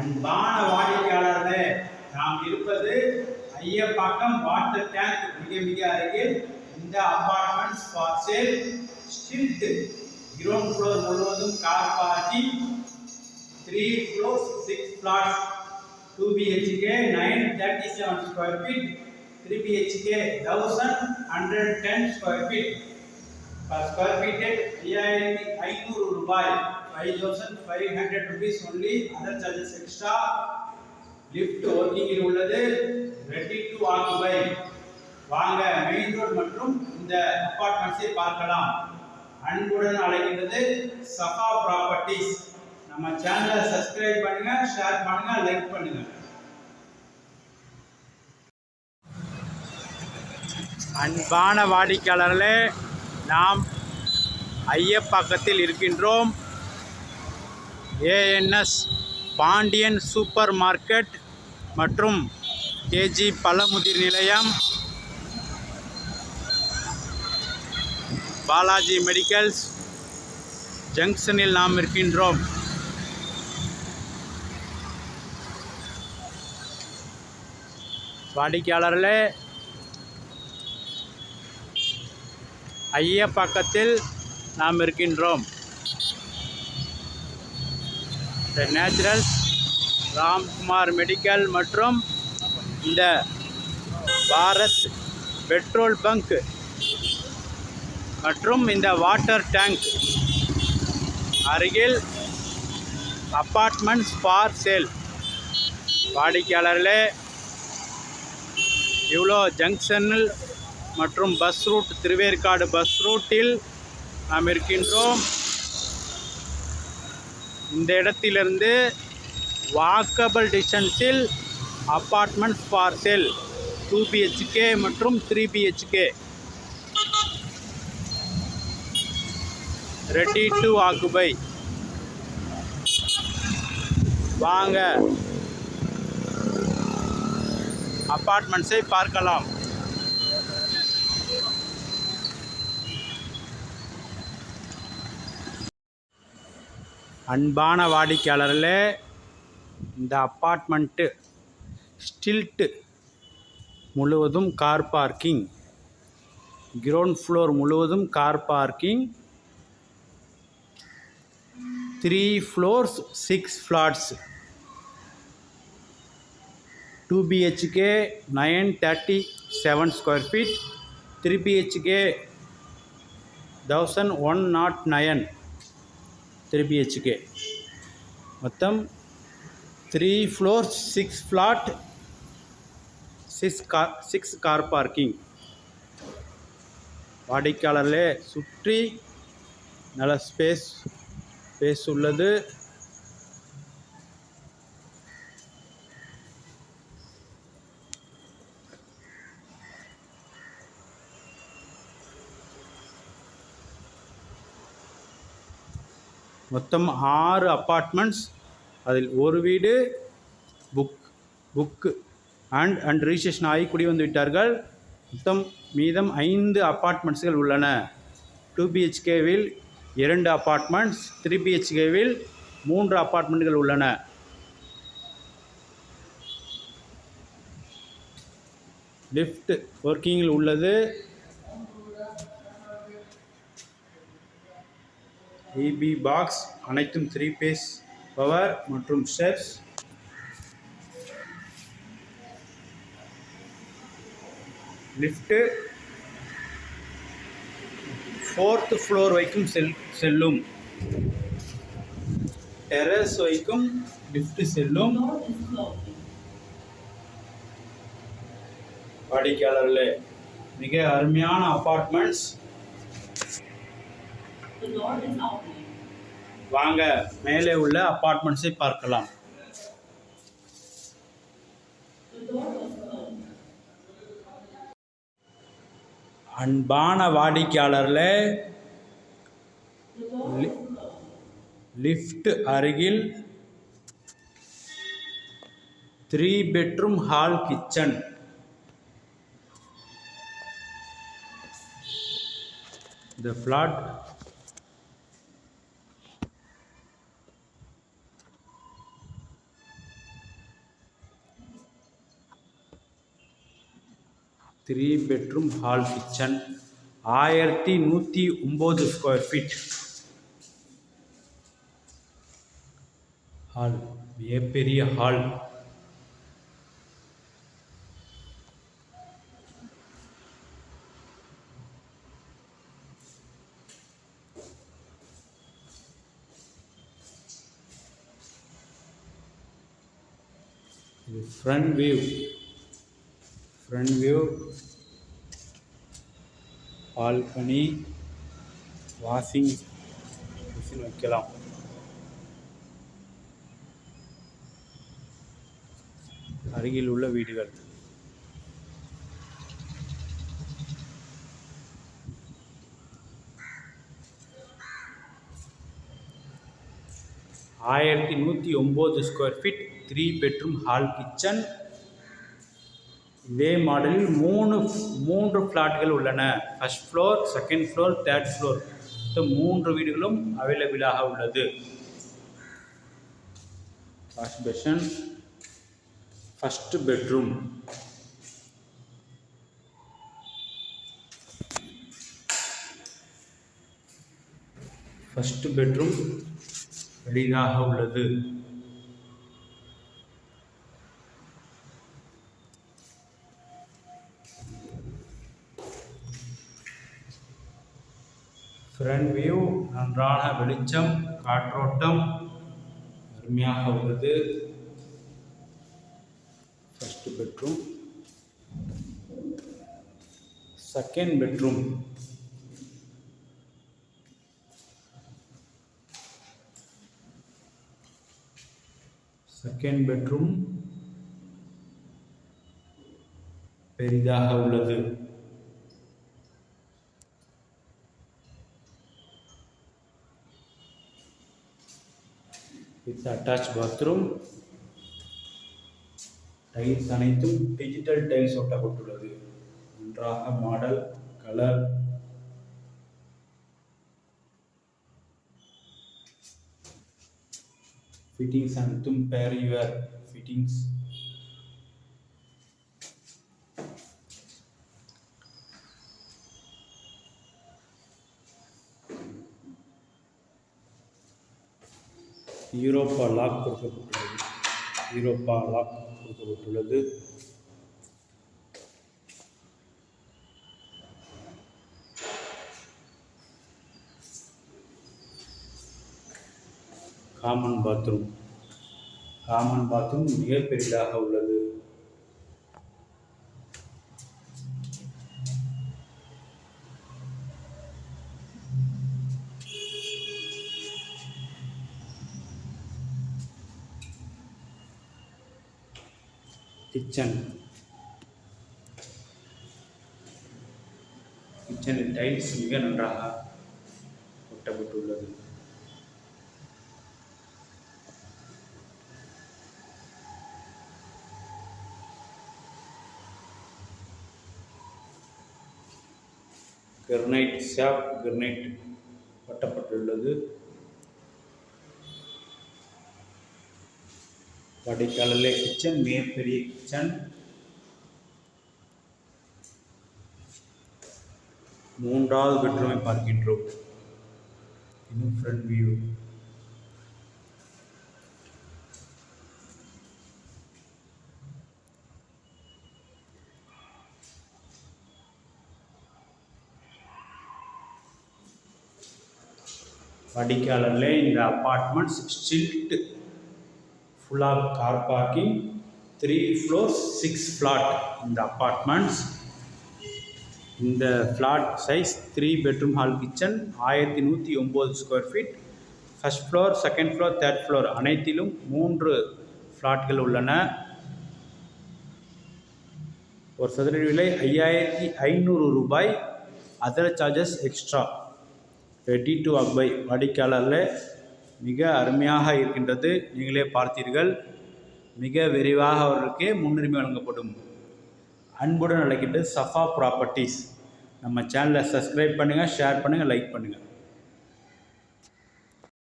அன்பான வாடிக்கையாளர்களே நாம் இருப்பது ஐயப்பாக்கம் வாட்டர் டேங்க் மிக மிக அருகில் இந்த apartments for sale stilt. Ground floor முழுவதும் car parking three floors six flats two BHK nine thirty seven square feet three BHK thousand hundred ten square feet square feet ஐயாயிரத்தி ஐநூறு ரூபாய். Five thousand five hundred rupees only other charges extra lift ஒர்க்கிங்கில் உள்ளது. Ready to occupy வாங்க. Main road மற்றும் இந்த அப்பார்ட்மெண்ட்ஸை பார்க்கலாம். அன்புடன் அழைக்கின்றது சஃபா ப்ராப்பர்ட்டிஸ் நம்ம சேனலை சப்ஸ்கிரைப் பண்ணுங்க ஷேர் பண்ணுங்க லைக் பண்ணுங்க. அன்பான வாடிக்கையாளர்களே நாம் ஐயப்பாக்கத்தில் இருக்கின்றோம். ஏஎன்எஸ் பாண்டியன் சூப்பர் மார்க்கெட் மற்றும் கேஜி பழமுதிர் நிலையம் பாலாஜி மெடிக்கல்ஸ் ஜங்ஷனில் நாம் இருக்கின்றோம். வாடிக்கையாளர்களே ஐயப்பாக்கத்தில் நாம் இருக்கின்றோம். த நேச்சுரல்ஸ் ராம்குமார் மெடிக்கல் மற்றும் இந்த பாரத் பெட்ரோல் பங்க் மற்றும் இந்த வாட்டர் டேங்க் அருகில் அப்பார்ட்மெண்ட்ஸ் ஃபார் சேல் வாடிக்கையாளர்களே இவ்வளோ ஜங்ஷனில் மற்றும் பஸ் ரூட் திருவேற்காடு பஸ் ரூட்டில் நாம் இருக்கின்றோம். இந்த இடத்திலிருந்து வாக்கபிள் டிஸ்டன்ஸில் apartment for sale two BHK மற்றும் three BHK ready to occupy வாங்க. அப்பார்ட்மெண்ட்ஸை பார்க்கலாம். அன்பான வாடிக்கையாளர்களே இந்த அப்பார்ட்மெண்ட்டு ஸ்டில்ட்டு முழுவதும் கார் பார்க்கிங். கிரவுண்ட் ஃப்ளோர் முழுவதும் car parking. Three floors six flats two BHK nine thirty seven square feet three BHK thousand one nought nine three BHK மொத்தம் three floor six flat six car six car parking வாடிக்கையாளர்களே சுற்றி நல்ல space space உள்ளது. மொத்தம் ஆறு apartments அதில் ஒரு வீடு book book and and registration ஆகி குடி வந்து விட்டார்கள். மொத்தம் மீதம் ஐந்து அப்பார்ட்மெண்ட்ஸ்கள் உள்ளன. டூ பிஹெச்கேவில் இரண்டு அப்பார்ட்மெண்ட்ஸ் த்ரீ பிஹெச்கேவில் மூன்று அப்பார்ட்மெண்ட்கள் உள்ளன. லிஃப்ட் ஒர்க்கிங்கில் உள்ளது. இபி பாக்ஸ் அனைத்தும் த்ரீ பேஸ் பவர் மற்றும் ஸ்டெப்ஸ் லிஃப்ட்டு ஃபோர்த் ஃப்ளோர் வரைக்கும் செல் செல்லும். டெரஸ் வரைக்கும் லிஃப்ட் செல்லும். வாடிக்கையாளர்களே மிக அருமையான அப்பார்ட்மெண்ட்ஸ் வாங்க மேலே உள்ள அப்பார்ட்மெண்ட்ஸை பார்க்கலாம். அன்பான வாடிக்கையாளர்களே The door லி- was closed. லிஃப்ட் அருகில் three bedroom hall kitchen The flat three bedroom hall kitchen ஆயிரத்தி நூற்றி ஒம்பது ஸ்கொயர் ஃபீட் ஹால் மிகப்பெரிய ஹால் இது front view front view balcony washing machine வைக்கலாம். அருகில் உள்ள வீடுகள். ஆயிரத்தி நூற்றி ஒம்பது square feet three bedroom hall kitchen இதே மாடலில் மூணு மூன்று ஃப்ளாட்கள் உள்ளன. First floor second floor third floor மூன்று வீடுகளும் அவைலபிளாக உள்ளது. Wash basin first bedroom first bedroom எளிதாக உள்ளது. ஃப்ரண்ட் வியூ நன்றான வெளிச்சம் காற்றோட்டம். அருமையாக உள்ளது. First bedroom second bedroom second bedroom பெரிதாக உள்ளது. வித் அட்டாச் பாத்ரூம் டைல்ஸ் அனைத்தும் டிஜிட்டல் டைல்ஸ் ஒட்டப்பட்டுள்ளது. நன்றாக மாடல் கலர் ஃபிட்டிங்ஸ் அனைத்தும் பேர் யுவர் ஃபிட்டிங்ஸ் யூரோப்பா லாக் கொடுக்கப்பட்டுள்ளது. யூரோப்பா லாக் கொடுக்கப்பட்டுள்ளது. காமன் பாத்ரூம் காமன் பாத்ரூம் மிக பெரிதாக உள்ளது. கிச்சன் கிச்சனில் டைல்ஸ் மிக நன்றாக ஒட்டப்பட்டுள்ளது. கிரனைட் ஷாப் கிரனைட் ஒட்டப்பட்டுள்ளது. வடிகாலிலே கிச்சன் மிகப்பெரிய கிச்சன். மூன்றாவது பெட்ரூமை பார்க்கின்றோம். இன்னும் ஃப்ரண்ட் வியூ வடிகாலில் இந்த அப்பார்ட்மெண்ட்ஸ் ஸ்டில்ட்டு ஃபுல்லாக car parking three floors six flat இந்த அப்பார்ட்மெண்ட்ஸ் இந்த flat size three bedroom hall kitchen ஆயிரத்தி நூற்றி ஒம்பது square feet first floor second floor third floor அனைத்திலும் மூன்று ஃப்ளாட்கள் உள்ளன. ஒரு சதுரடி விலை ஐயாயிரத்தி ஐநூறு ரூபாய். Other charges extra ready to occupy வாடிக்கையாளரில் மிக அருமையாக இருக்கின்றது. நீங்களே பார்த்தீர்கள். மிக விரைவாக அவர்களுக்கு முன்னுரிமை வழங்கப்படும். அன்புடன் அழைக்கின்றது சஃபா ப்ராப்பர்ட்டிஸ். நம்ம சேனலை சப்ஸ்கிரைப் பண்ணுங்கள் ஷேர் பண்ணுங்கள் லைக் பண்ணுங்கள்